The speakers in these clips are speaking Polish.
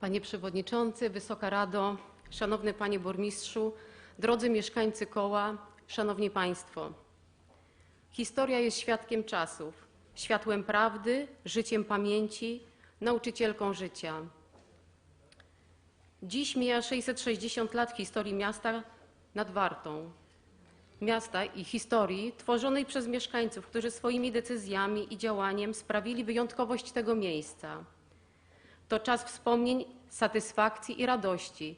Panie Przewodniczący, Wysoka Rado, Szanowny Panie Burmistrzu, drodzy mieszkańcy koła, Szanowni Państwo. Historia jest świadkiem czasów, światłem prawdy, życiem pamięci, nauczycielką życia. Dziś mija 660 lat historii miasta nad Wartą. Miasta i historii tworzonej przez mieszkańców, którzy swoimi decyzjami i działaniem sprawili wyjątkowość tego miejsca. To czas wspomnień, satysfakcji i radości,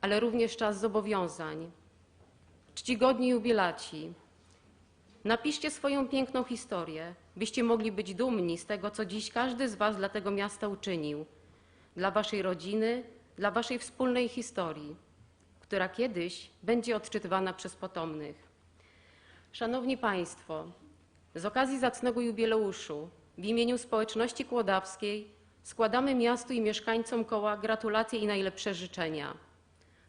ale również czas zobowiązań. Czcigodni jubilaci, napiszcie swoją piękną historię, byście mogli być dumni z tego, co dziś każdy z Was dla tego miasta uczynił, dla Waszej rodziny, dla Waszej wspólnej historii, która kiedyś będzie odczytywana przez potomnych. Szanowni Państwo, z okazji zacnego jubileuszu w imieniu społeczności kłodawskiej składamy miastu i mieszkańcom koła gratulacje i najlepsze życzenia.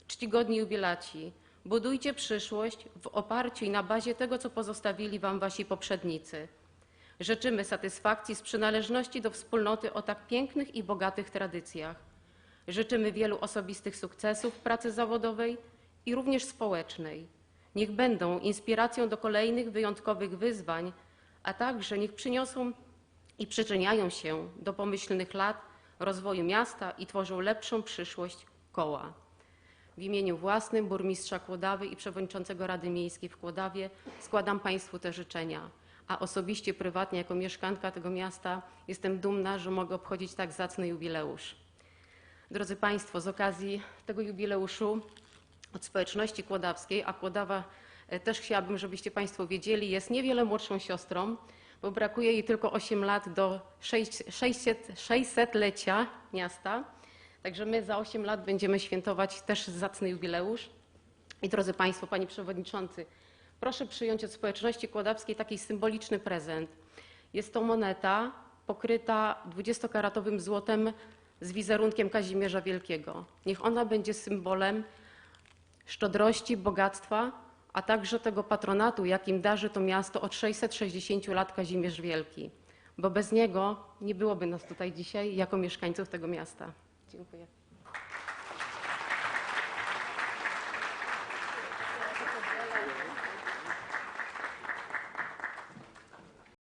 Czcigodni jubilaci, budujcie przyszłość w oparciu i na bazie tego, co pozostawili Wam Wasi poprzednicy. Życzymy satysfakcji z przynależności do wspólnoty o tak pięknych i bogatych tradycjach. Życzymy wielu osobistych sukcesów w pracy zawodowej i również społecznej. Niech będą inspiracją do kolejnych wyjątkowych wyzwań, a także niech przyniosą i przyczyniają się do pomyślnych lat rozwoju miasta i tworzą lepszą przyszłość koła. W imieniu własnym burmistrza Kłodawy i przewodniczącego Rady Miejskiej w Kłodawie składam Państwu te życzenia, a osobiście, prywatnie jako mieszkanka tego miasta jestem dumna, że mogę obchodzić tak zacny jubileusz. Drodzy Państwo, z okazji tego jubileuszu od społeczności kłodawskiej, a Kłodawa e, też chciałabym, żebyście Państwo wiedzieli, jest niewiele młodszą siostrą, bo brakuje jej tylko 8 lat do 600, 600-lecia miasta. Także my za 8 lat będziemy świętować też zacny jubileusz. I drodzy Państwo, Panie Przewodniczący, proszę przyjąć od społeczności kłodawskiej taki symboliczny prezent. Jest to moneta pokryta 20-karatowym złotem z wizerunkiem Kazimierza Wielkiego. Niech ona będzie symbolem szczodrości, bogactwa, a także tego patronatu, jakim darzy to miasto od 660 lat Kazimierz Wielki, bo bez niego nie byłoby nas tutaj dzisiaj jako mieszkańców tego miasta. Dziękuję.